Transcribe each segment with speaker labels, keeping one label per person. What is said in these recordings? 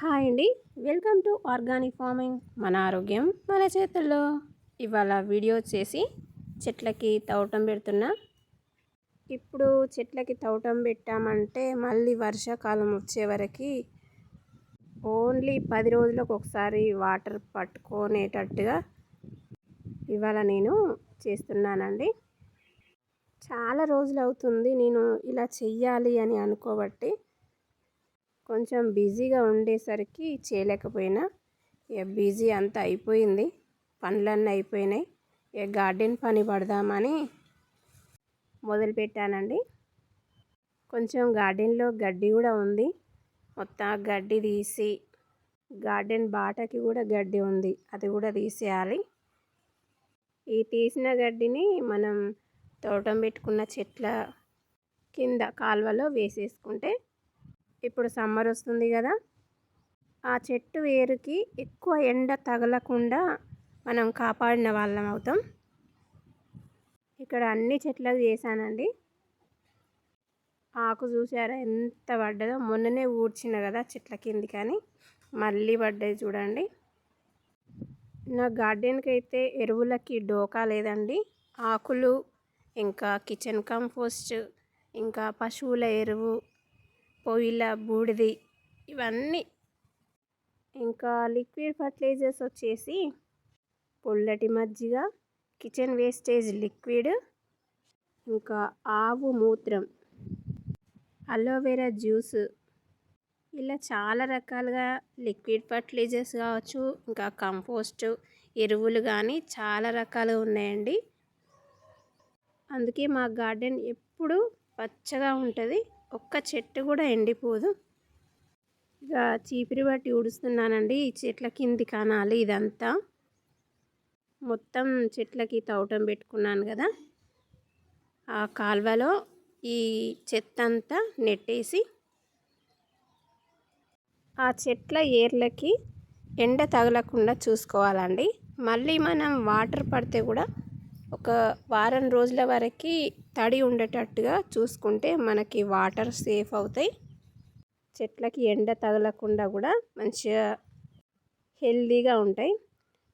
Speaker 1: Hi అండి. Welcome to organic farming. మన ఆరోగ్యం మన చేతుల్లో. ఇవాళ వీడియో చేసి చెట్లకి తవ్వటం పెడుతున్నా. ఇప్పుడు చెట్లకి తవ్వటం పెట్టామంటే మళ్ళీ వర్షాకాలం వచ్చే వరకు ఓన్లీ పది రోజులకు ఒకసారి వాటర్ పట్టుకునేటట్టుగా ఇవాళ నేను చేస్తున్నానండి. చాలా రోజులు అవుతుంది నేను ఇలా చెయ్యాలి అని అనుకోబట్టి కొంచెం బిజీగా ఉండేసరికి చేయలేకపోయినా. ఇక బిజీ అంతా అయిపోయింది. పనులన్నీ అయిపోయినాయి. ఇక గార్డెన్ పని పడదామని మొదలుపెట్టానండి. కొంచెం గార్డెన్లో గడ్డి కూడా ఉంది. మొత్తం గడ్డి తీసి గార్డెన్ బాటకి కూడా గడ్డి ఉంది. అది కూడా తీసేయాలి. ఈ తీసిన గడ్డిని మనం తోటం పెట్టుకున్న చెట్ల కింద కాలువలో వేసేసుకుంటే ఇప్పుడు సమ్మర్ వస్తుంది కదా ఆ చెట్టు వేరుకి ఎక్కువ ఎండ తగలకుండా మనం కాపాడిన వాళ్ళం అవుతాం. ఇక్కడ అన్ని చెట్లకు చేశానండి. ఆకు చూసారా ఎంత పడ్డదో మొన్ననే ఊడ్చిన కదా చెట్ల కింది కానీ మళ్ళీ పడ్డది చూడండి. నా గార్డెన్కి అయితే ఎరువులకి డోకా లేదండి ఆకులు ఇంకా కిచెన్ కంపోస్ట్ ఇంకా పశువుల ఎరువు పొయ్యిల బూడిది ఇవన్నీ. ఇంకా లిక్విడ్ ఫర్టిలైజర్స్ వచ్చేసి పుల్లటి మజ్జిగ కిచెన్ వేస్టేజ్ లిక్విడ్ ఇంకా ఆవు మూత్రం అలోవెరా జ్యూస్. ఇలా చాలా రకాలుగా లిక్విడ్ ఫర్టిలైజర్స్ కావచ్చు ఇంకా కంపోస్ట్ ఎరువులు కానీ చాలా రకాలు ఉన్నాయండి. అందుకే మా గార్డెన్ ఎప్పుడూ పచ్చగా ఉంటుంది. ఒక్క చెట్టు కూడా ఎండిపోదు. ఇక చీపిరి బట్టి ఊడుస్తున్నానండి. ఈ చెట్ల కింది కనాలి ఇదంతా. మొత్తం చెట్లకి తవ్వటం పెట్టుకున్నాను కదా. ఆ కాల్వలో ఈ చెత్త అంతా నెట్టేసి ఆ చెట్ల ఏర్లకి ఎండ తగలకుండా చూసుకోవాలండి. మళ్ళీ మనం వాటర్ పడితే కూడా ఒక వారం రోజుల వరకు తడి ఉండేటట్టుగా చూసుకుంటే మనకి వాటర్ సేఫ్ అవుతాయి. చెట్లకి ఎండ తగలకుండా కూడా మంచిగా హెల్దీగా ఉంటాయి.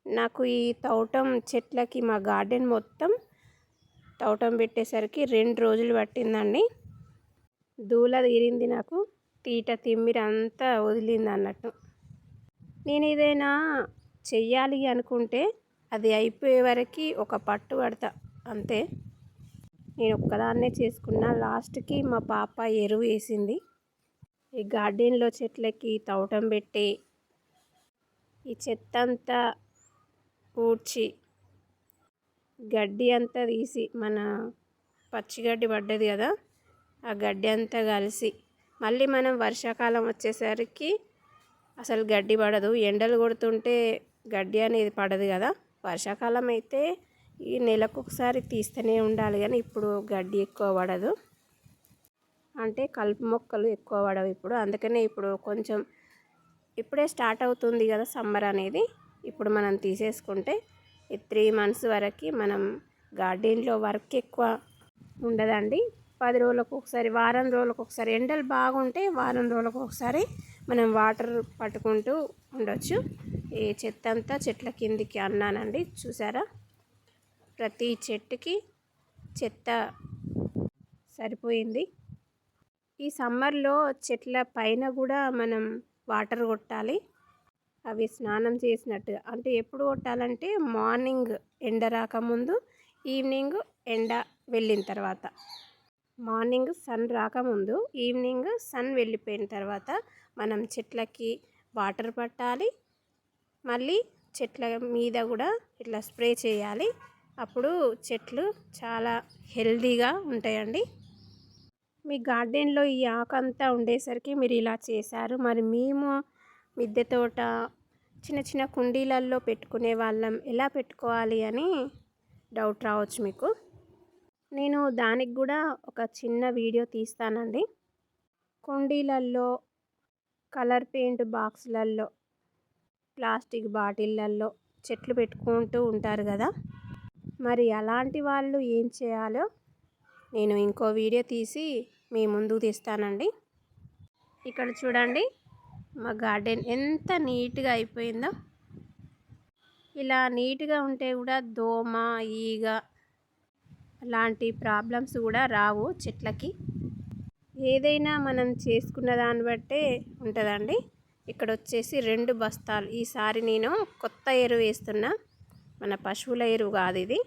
Speaker 1: నాకు ఈ తోటం చెట్లకి మా గార్డెన్ మొత్తం తోటం పెట్టేసరికి రెండు రోజులు పట్టిందండి. దూల తీరింది నాకు తీట తిమ్మిరి అంతా వదిలింది అన్నట్టు. నేను ఏదైనా చెయ్యాలి అనుకుంటే అది అయిపోయే వరకు ఒక పట్టు పడతా అంతే. నేను ఒక్కదాన్నే చేసుకున్న. లాస్ట్కి మా పాప ఎరువు వేసింది. ఈ గార్డెన్లో చెట్లకి తవటం పెట్టి ఈ చెత్త అంతా ఊడ్చి గడ్డి అంతా తీసి మన పచ్చిగడ్డి పడ్డది కదా ఆ గడ్డి అంతా కలిసి మళ్ళీ మనం వర్షాకాలం వచ్చేసరికి అసలు గడ్డి పడదు. ఎండలు కొడుతుంటే గడ్డి అనేది పడదు కదా. వర్షాకాలం అయితే ఈ నెలకు ఒకసారి తీస్తూనే ఉండాలి కానీ ఇప్పుడు గడ్డి ఎక్కువ పడదు. అంటే కలుపు మొక్కలు ఎక్కువ పడవు ఇప్పుడు. అందుకనే ఇప్పుడు కొంచెం ఇప్పుడే స్టార్ట్ అవుతుంది కదా సమ్మర్ అనేది. ఇప్పుడు మనం తీసేసుకుంటే ఈ త్రీ మంత్స్ వరకు మనం గార్డెన్లో వర్క్ ఎక్కువ ఉండదండి. పది రోజులకు ఒకసారి వారం రోజులకు ఒకసారి ఎండలు బాగుంటే వారం రోజులకు ఒకసారి మనం వాటర్ పట్టుకుంటూ ఉండొచ్చు. ఈ చెత్త అంతా చెట్ల కిందికి అన్నానండి. చూసారా? ప్రతి చెట్టుకి చెత్త సరిపోయింది. ఈ సమ్మర్లో చెట్ల పైన కూడా మనం వాటర్ కొట్టాలి. అవి స్నానం చేసినట్టుగా అంటే ఎప్పుడు కొట్టాలంటే మార్నింగ్ ఎండ రాకముందు ఈవినింగ్ ఎండ వెళ్ళిన తర్వాత. మార్నింగ్ సన్ రాకముందు ఈవినింగ్ సన్ వెళ్ళిపోయిన తర్వాత మనం చెట్లకి వాటర్ పట్టాలి. మళ్ళీ చెట్ల మీద కూడా ఇట్లా స్ప్రే చేయాలి. అప్పుడు చెట్లు చాలా హెల్దీగా ఉంటాయండి. మీ గార్డెన్లో ఈ ఆకంతా ఉండేసరికి మీరు ఇలా చేశారు. మరి మేము మిద్దె తోట చిన్న చిన్న కుండీలల్లో పెట్టుకునే వాళ్ళం. ఎలా పెట్టుకోవాలి అని డౌట్ రావచ్చు మీకు. నేను దానికి కూడా ఒక చిన్న వీడియో తీస్తానండి. కుండీలల్లో కలర్ పెయింట్ బాక్సులల్లో ప్లాస్టిక్ బాటిళ్ళల్లో చెట్లు పెట్టుకుంటూ ఉంటారు కదా. మరి అలాంటి వాళ్ళు ఏం చేయాలో నేను ఇంకో వీడియో తీసి మీ ముందుకు తీస్తానండి. ఇక్కడ చూడండి మా గార్డెన్ ఎంత నీట్గా అయిపోయిందో. ఇలా నీట్గా ఉంటే కూడా దోమ ఈగ లాంటి ప్రాబ్లమ్స్ కూడా రావు చెట్లకి. ఏదైనా మనం చేసుకున్న దాన్ని బట్టే ఉంటుందండి. ఇక్కడ వచ్చేసి రెండు బస్తాలు. ఈసారి నేను కొత్త ఎరువు వేస్తున్నా. మన పశువుల ఎరువు కాదు ఇది.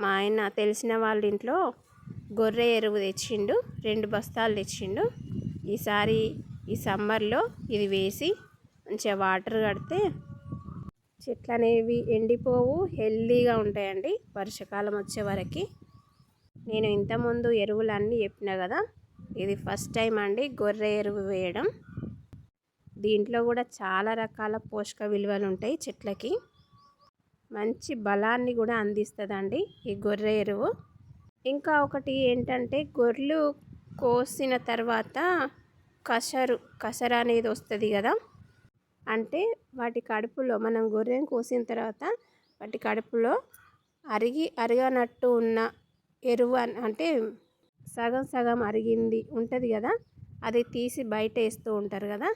Speaker 1: మా ఆయన తెలిసిన వాళ్ళ ఇంట్లో గొర్రె ఎరువు తెచ్చిండు రెండు బస్తాలు తెచ్చిండు. ఈసారి ఈ సమ్మర్లో ఇది వేసి మంచిగా వాటర్ కడితే చెట్లు అనేవి ఎండిపోవు హెల్దీగా ఉంటాయండి వర్షాకాలం వచ్చే వరకు. నేను ఇంతకుముందు ఎరువులన్నీ చెప్పిన కదా ఇది ఫస్ట్ టైం అండి గొర్రె ఎరువు వేయడం. దీంట్లో కూడా చాలా రకాల పోషక విలువలు ఉంటాయి చెట్లకి. మంచి బలాన్ని కూడా అందిస్తుందండి ఈ గొర్రె ఎరువు. ఇంకా ఒకటి ఏంటంటే గొర్రెలు కోసిన తర్వాత కసరు కసర అనేది వస్తుంది కదా. అంటే వాటి కడుపులో మనం గొర్రెను కోసిన తర్వాత వాటి కడుపులో అరిగి అరగనట్టు ఉన్న ఎరువు అంటే సగం సగం అరిగింది ఉంటుంది కదా. అది తీసి బయట వేస్తూ ఉంటారు కదా.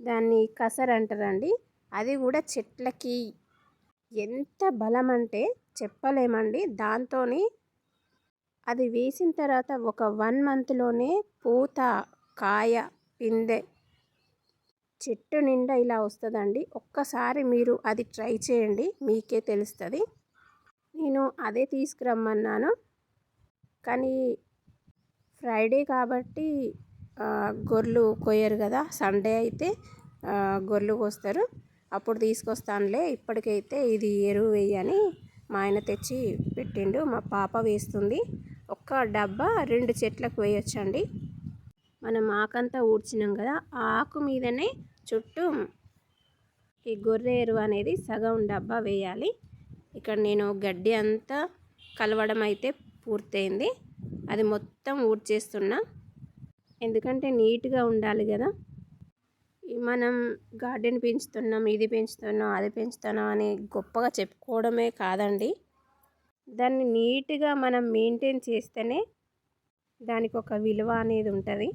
Speaker 1: దాన్ని కసర అంటారండి. అది కూడా చెట్లకి ఎంత బలం అంటే చెప్పలేమండి. దాంతో అది వేసిన తర్వాత ఒక వన్ మంత్లోనే పూత కాయ పిందె చెట్టు నిండా ఇలా వస్తుందండి. ఒక్కసారి మీరు అది ట్రై చేయండి మీకే తెలుస్తుంది. నేను అదే తీసుకురమ్మన్నాను. కానీ ఫ్రైడే కాబట్టి గొర్రెలు కొయ్యరు కదా సండే అయితే గొర్రెలు కోస్తారు. అప్పుడు తీసుకొస్తానులే ఇప్పటికైతే ఇది ఎరువు వేయని మా ఆయన తెచ్చి పెట్టిండు. మా పాప వేస్తుంది. ఒక్క డబ్బా రెండు చెట్లకు వేయొచ్చండి. మనం ఆకంతా ఊడ్చినాం కదా ఆ ఆకు మీదనే చుట్టూ ఈ గొర్రె ఎరువు అనేది సగం డబ్బా వేయాలి. ఇక్కడ నేను గడ్డి అంతా కలవడం అయితే పూర్తయింది. అది మొత్తం ఊడ్చేస్తున్నా. ఎందుకంటే నీట్గా ఉండాలి కదా. మనం గార్డెన్ పెంచుతున్నాం ఇది పెంచుతున్నాం అది పెంచుతున్నాం అని గొప్పగా చెప్పుకోవడమే కాదండి. దాన్ని నీట్గా మనం మెయింటైన్ చేస్తేనే దానికి ఒక విలువ అనేది ఉంటుంది.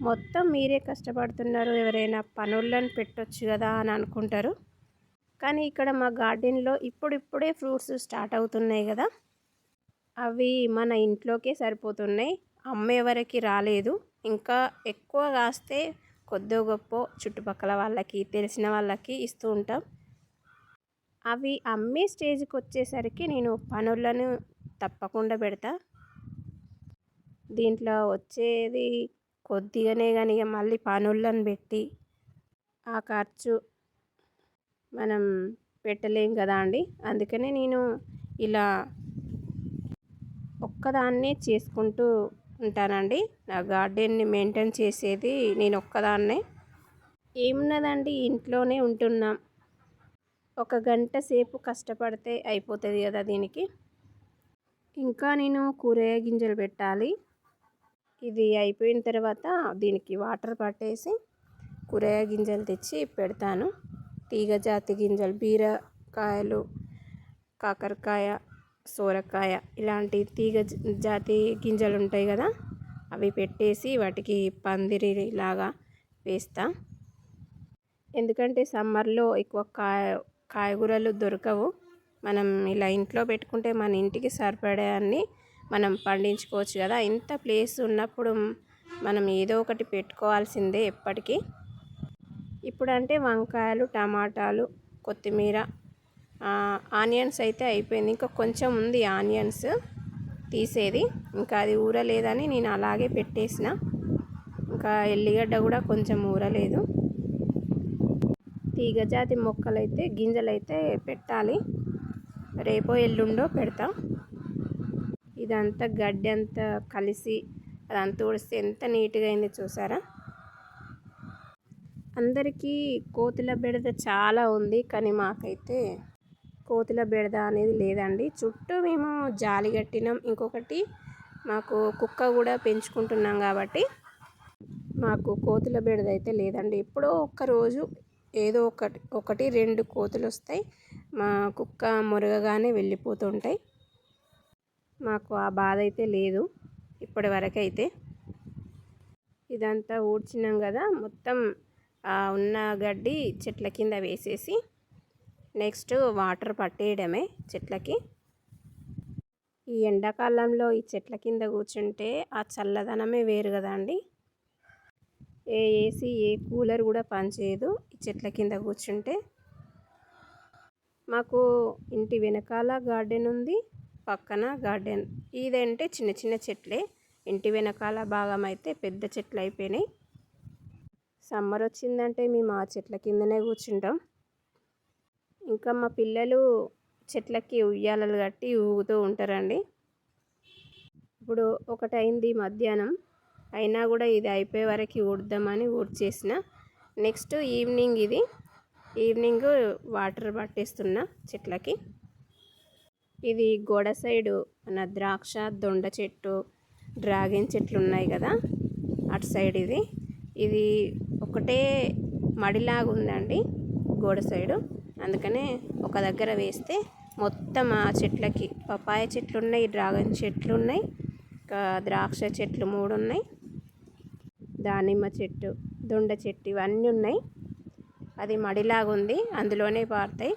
Speaker 1: మొత్తం మీరే కష్టపడుతున్నారు ఎవరైనా పనులను పెట్టొచ్చు కదా అని అనుకుంటారు. కానీ ఇక్కడ మా గార్డెన్లో ఇప్పుడిప్పుడే ఫ్రూట్స్ స్టార్ట్ అవుతున్నాయి కదా. అవి మన ఇంట్లోకే సరిపోతున్నాయి. అమ్మే వరకు రాలేదు. ఇంకా ఎక్కువ కాస్తే కొద్దో గొప్ప చుట్టుపక్కల వాళ్ళకి తెలిసిన వాళ్ళకి ఇస్తూ ఉంటాం. అవి అమ్మే స్టేజ్కి వచ్చేసరికి నేను పనులను తప్పకుండా పెడతా. దీంట్లో వచ్చేది కొద్దిగానే కానీ మళ్ళీ పనులను పెట్టి ఆ ఖర్చు మనం పెట్టలేం కదా అండి. అందుకనే నేను ఇలా ఒక్కదాన్నే చేసుకుంటూ ఉంటానండి. నా గార్డెన్ని మెయింటైన్ చేసేది నేను ఒక్కదాన్నే. ఏమున్నదండి? ఇంట్లోనే ఉంటున్నాం. ఒక గంట సేపు కష్టపడితే అయిపోతుంది కదా దీనికి. ఇంకా నేను కూరగాయ గింజలు పెట్టాలి. ఇది అయిపోయిన తర్వాత దీనికి వాటర్ పట్టేసి కూరగాయ గింజలు తెచ్చి పెడతాను. తీగ జాతి గింజలు బీరకాయలు కాకరకాయ సోరకాయ ఇలాంటి తీగ జాతి గింజలు ఉంటాయి కదా అవి పెట్టేసి వాటికి పందిరి లాగా వేస్తా. ఎందుకంటే సమ్మర్లో ఎక్కువ కాయ కాయగూరలు దొరకవు. మనం ఇలా ఇంట్లో పెట్టుకుంటే మన ఇంటికి సరిపడే అన్ని మనం పండించుకోవచ్చు కదా. ఇంత ప్లేస్ ఉన్నప్పుడు మనం ఏదో ఒకటి పెట్టుకోవాల్సిందే ఎప్పటికీ. ఇప్పుడంటే వంకాయలు టమాటాలు కొత్తిమీర ఆనియన్స్ అయితే అయిపోయింది. ఇంకా కొంచెం ఉంది ఆనియన్స్ తీసేది. ఇంకా అది ఊరలేదని నేను అలాగే పెట్టేసిన. ఇంకా ఎల్లిగడ్డ కూడా కొంచెం ఊరలేదు. తీగజాతి మొక్కలైతే గింజలైతే పెట్టాలి. రేపో ఎల్లుండో పెడతా. ఇదంతా గడ్డి అంతా కలిసి అదంతా ఊడిస్తే ఎంత నీట్గా అయింది చూసారా? అందరికీ కోతుల బెడద చాలా ఉంది కానీ మాకైతే కోతుల బెడద అనేది లేదండి. చుట్టూ మేము జాలి కట్టినాం. ఇంకొకటి మాకు కుక్క కూడా పెంచుకుంటున్నాం కాబట్టి మాకు కోతుల బెడద అయితే లేదండి. ఎప్పుడో ఒక్కరోజు ఏదో ఒకటి ఒకటి రెండు కోతులు వస్తాయి. మా కుక్క మురగగానే వెళ్ళిపోతుంటాయి. మాకు ఆ బాధ అయితే లేదు ఇప్పటి వరకైతే. ఇదంతా ఊడ్చినాం కదా మొత్తం ఉన్న గడ్డి చెట్ల కింద వేసేసి నెక్స్ట్ వాటర్ పట్టేయడమే చెట్లకి. ఈ ఎండాకాలంలో ఈ చెట్ల కింద కూర్చుంటే ఆ చల్లదనమే వేరు కదా అండి. ఏ ఏసీ ఏ కూలర్ కూడా పనిచేయదు ఈ చెట్ల కింద కూర్చుంటే. మాకు ఇంటి వెనకాల గార్డెన్ ఉంది పక్కన గార్డెన్. ఇదంటే చిన్న చిన్న చెట్లే. ఇంటి వెనకాల భాగం అయితే పెద్ద చెట్లు అయిపోయినాయి. సమ్మర్ వచ్చిందంటే మేము ఆ చెట్ల కిందనే కూర్చుంటాం. ఇంకా మా పిల్లలు చెట్లకి ఉయ్యాలలు కట్టి ఊగుతూ ఉంటారండి. ఇప్పుడు ఒకటైంది మధ్యాహ్నం. అయినా కూడా ఇది అయిపోయే వరకు ఊడదామని ఊడ్చేసిన నెక్స్ట్ ఈవినింగ్ ఇది. ఈవినింగ్ వాటర్ పట్టేస్తున్నా చెట్లకి. ఇది గోడ సైడు మన ద్రాక్ష దొండ చెట్టు డ్రాగన్ చెట్లు ఉన్నాయి కదా. అటు సైడ్ ఇది. ఇది ఒకటే మడిలాగా ఉందండి గోడ సైడు. అందుకనే ఒక దగ్గర వేస్తే మొత్తం ఆ చెట్లకి పపాయ చెట్లు ఉన్నాయి డ్రాగన్ చెట్లు ఉన్నాయి ఇంకా ద్రాక్ష చెట్లు మూడు ఉన్నాయి దానిమ్మ చెట్టు దొండ చెట్టు ఇవన్నీ ఉన్నాయి. అది మడిలాగా ఉంది అందులోనే పారుతాయి.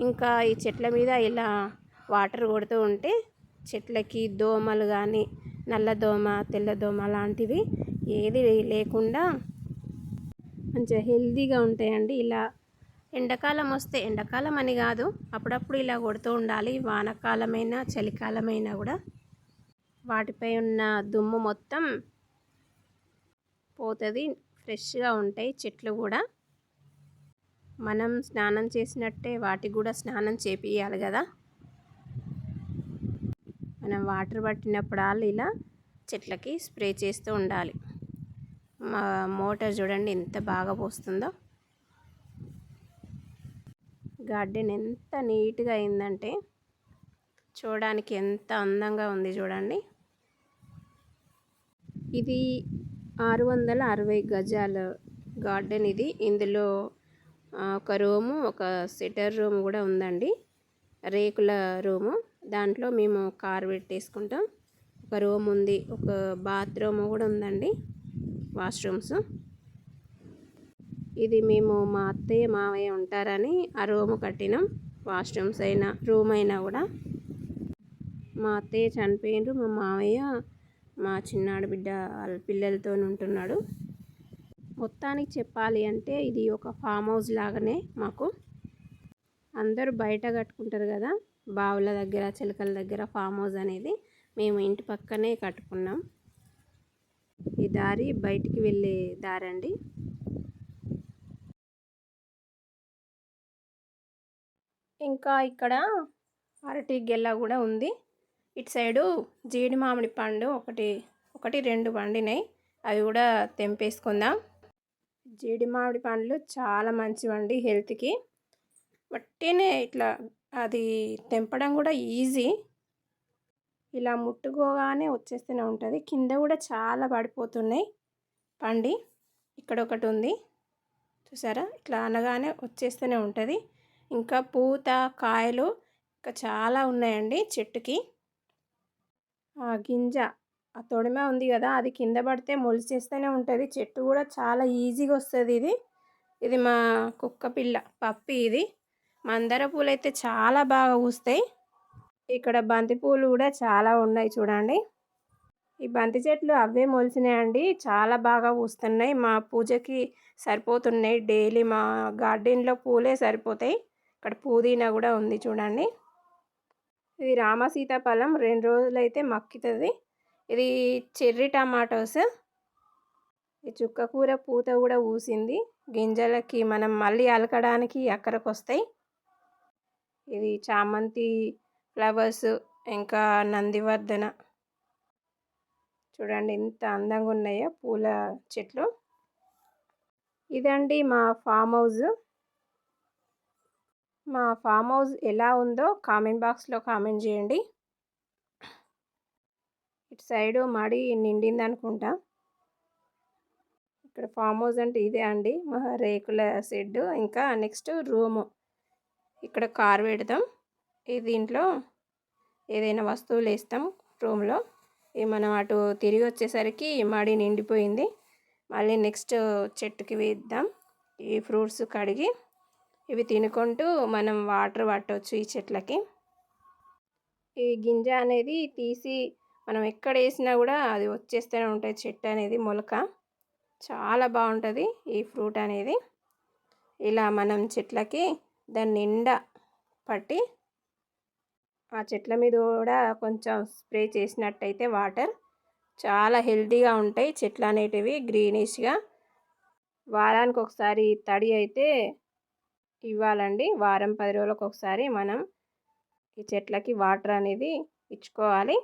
Speaker 1: ఇంకా ఈ చెట్ల మీద ఇలా వాటర్ కొడుతూ ఉంటే చెట్లకి దోమలు కానీ నల్ల దోమ తెల్ల దోమ లాంటివి ఏది లేకుండా మంచిగా హెల్తీగా ఉంటాయండి. ఇలా ఎండాకాలం వస్తే ఎండాకాలం అని కాదు అప్పుడప్పుడు ఇలా కొడుతూ ఉండాలి. వానకాలమైనా చలికాలమైనా కూడా వాటిపై ఉన్న దుమ్ము మొత్తం పోతుంది. ఫ్రెష్గా ఉంటాయి చెట్లు కూడా. మనం స్నానం చేసినట్టే వాటికి కూడా స్నానం చేపియాలి కదా. మనం వాటర్ పట్టినప్పుడు ఇలా చెట్లకి స్ప్రే చేస్తూ ఉండాలి. మా మోటార్ చూడండి ఎంత బాగా పోస్తుందో. గార్డెన్ ఎంత నీట్గా అయిందంటే చూడడానికి ఎంత అందంగా ఉంది చూడండి. ఇది ఆరు వందల అరవై గజాల గార్డెన్ ఇది. ఇందులో ఒక రూము ఒక సిటర్ రూమ్ కూడా ఉందండి. రేకుల రూము. దాంట్లో మేము కార్ పెట్టేసుకుంటాం. ఒక రూమ్ ఉంది ఒక బాత్రూమ్ కూడా ఉందండి. వాష్రూమ్స్. ఇది మేము మా అత్తయ్య మావయ్య ఉంటారని ఆ రూమ్ కట్టినాం. వాష్రూమ్స్ అయినా రూమ్ అయినా కూడా. మా అత్తయ్య చనిపోయినారు మా మావయ్య మా చిన్నాడు బిడ్డ వాళ్ళ పిల్లలతో ఉంటున్నాడు. మొత్తానికి చెప్పాలి అంటే ఇది ఒక ఫామ్ హౌస్ లాగానే మాకు. అందరూ బయట కట్టుకుంటారు కదా బావుల దగ్గర చిలకల దగ్గర ఫామ్ హౌస్ అనేది మేము ఇంటి పక్కనే కట్టుకున్నాం. ఈ దారి బయటికి వెళ్ళే దారి ఇంకా ఇక్కడ అరటి గెల్ల కూడా ఉంది. ఇటు సైడు జీడి మామిడి పండు ఒకటి ఒకటి రెండు పండినాయి. అవి కూడా తెంపేసుకుందాం. జీడి మామిడి పండ్లు చాలా మంచివండి హెల్త్కి. వట్టినే ఇట్లా అది తెంపడం కూడా ఈజీ. ఇలా ముట్టుకోగానే వచ్చేస్తూనే ఉంటుంది. కింద కూడా చాలా పడిపోతున్నాయి పండి. ఇక్కడ ఒకటి ఉంది. చూసారా? ఇట్లా అనగానే వచ్చేస్తూనే ఉంటుంది. ఇంకా పూత కాయలు ఇంకా చాలా ఉన్నాయండి చెట్టుకి. ఆ గింజ ఆ తొడిమ ఉంది కదా అది కింద పడితే మొలిచేస్తూనే ఉంటుంది. చెట్టు కూడా చాలా ఈజీగా వస్తుంది ఇది. ఇది మా కుక్క పిల్ల పప్పి ఇది. మందార పూలు అయితే చాలా బాగా పూస్తాయి. ఇక్కడ బంతి పూలు కూడా చాలా ఉన్నాయి చూడండి. ఈ బంతి చెట్లు అవే మొలిసినాయండి చాలా బాగా పూస్తున్నాయి. మా పూజకి సరిపోతున్నాయి. డైలీ మా గార్డెన్లో పూలే సరిపోతాయి. ఇక్కడ పుదీనా కూడా ఉంది చూడండి. ఇది రామ సీతాఫలం రెండు రోజులైతే మక్కుతుంది. ఇది చెర్రీ టమాటోస్. ఈ చుక్క కూర పూత కూడా ఊసింది గింజలకి మనం మళ్ళీ అలకడానికి అక్కడికి వస్తాయి ఇది చామంతి ఫ్లవర్స్ ఇంకా నందివర్ధన. చూడండి ఎంత అందంగా ఉన్నాయో పూల చెట్లు. ఇదండి మా ఫామ్ హౌస్. మా ఫామ్ హౌస్ ఎలా ఉందో కామెంట్ బాక్స్లో కామెంట్ చేయండి. ఇటు సైడు మడి నిండింది అనుకుంటా ఇక్కడ ఫామ్ హౌస్ అంటే ఇదే అండి మా రేకుల షెడ్ ఇంకా నెక్స్ట్ రూము. ఇక్కడ కార్ పెడతాం. ఈ దీంట్లో ఏదైనా వస్తువులు వేస్తాం రూమ్లో. మనం అటు తిరిగి వచ్చేసరికి మడి నిండిపోయింది. మళ్ళీ నెక్స్ట్ చెట్టుకి వేద్దాం. ఈ ఫ్రూట్స్ కడిగి ఇవి తినుకుంటూ మనం వాటర్ పట్టవచ్చు ఈ చెట్లకి. ఈ గింజ అనేది తీసి మనం ఎక్కడ వేసినా కూడా అది వచ్చేస్తూనే ఉంటుంది చెట్టు అనేది మొలక. చాలా బాగుంటుంది ఈ ఫ్రూట్ అనేది. ఇలా మనం చెట్లకి దాని నిండా పట్టి ఆ చెట్ల మీద కూడా కొంచెం స్ప్రే చేసినట్టయితే వాటర్ చాలా హెల్తీగా ఉంటాయి చెట్లు అనేటివి గ్రీనిష్గా. వారానికి ఒకసారి తడి అయితే ఇవ్వాలండి. వారం పది రోజులకు ఒకసారి మనం ఈ చెట్లకి వాటర్ అనేది ఇచ్చుకోవాలి.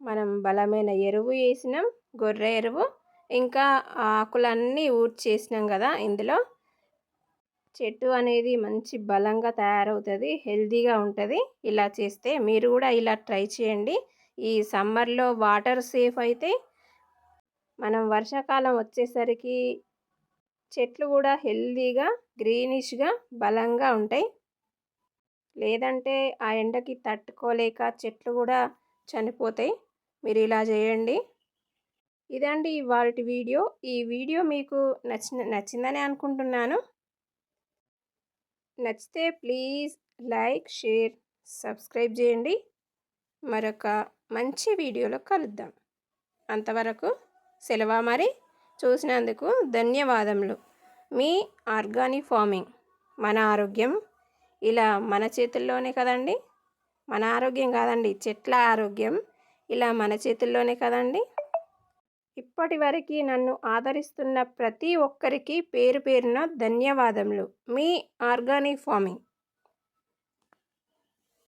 Speaker 1: మనం బలమైన ఎరువు వేసినాం గొర్రె ఎరువు ఇంకా ఆకులన్నీ ఊడ్చేసినాం కదా ఇందులో. చెట్టు అనేది మంచి బలంగా తయారవుతుంది హెల్తీగా ఉంటుంది. ఇలా చేస్తే మీరు కూడా ఇలా ట్రై చేయండి. ఈ సమ్మర్లో వాటర్ సేఫ్ అయితే మనం వర్షాకాలం వచ్చేసరికి చెట్లు కూడా హెల్తీగా గ్రీనిష్గా బలంగా ఉంటాయి. లేదంటే ఆ ఎండకి తట్టుకోలేక చెట్లు కూడా చనిపోతాయి. మీరు ఇలా చేయండి. ఇదండి ఇవాళ వీడియో. ఈ వీడియో మీకు నచ్చిన నచ్చిందని అనుకుంటున్నాను. నచ్చితే ప్లీజ్ లైక్ షేర్ సబ్స్క్రైబ్ చేయండి. మరొక మంచి వీడియోలో కలుద్దాం. అంతవరకు సెలవు మరి? చూసినందుకు ధన్యవాదములు. మీ ఆర్గానిక్ ఫార్మింగ్ మన ఆరోగ్యం ఇలా మన చేతుల్లోనే కదండి? మన ఆరోగ్యం కాదండి చెట్ల ఆరోగ్యం ఇలా మన చేతుల్లోనే కదండి? ఇప్పటి వరకు నన్ను ఆదరిస్తున్న ప్రతి ఒక్కరికి పేరు పేరున ధన్యవాదములు. మీ ఆర్గానిక్ ఫార్మింగ్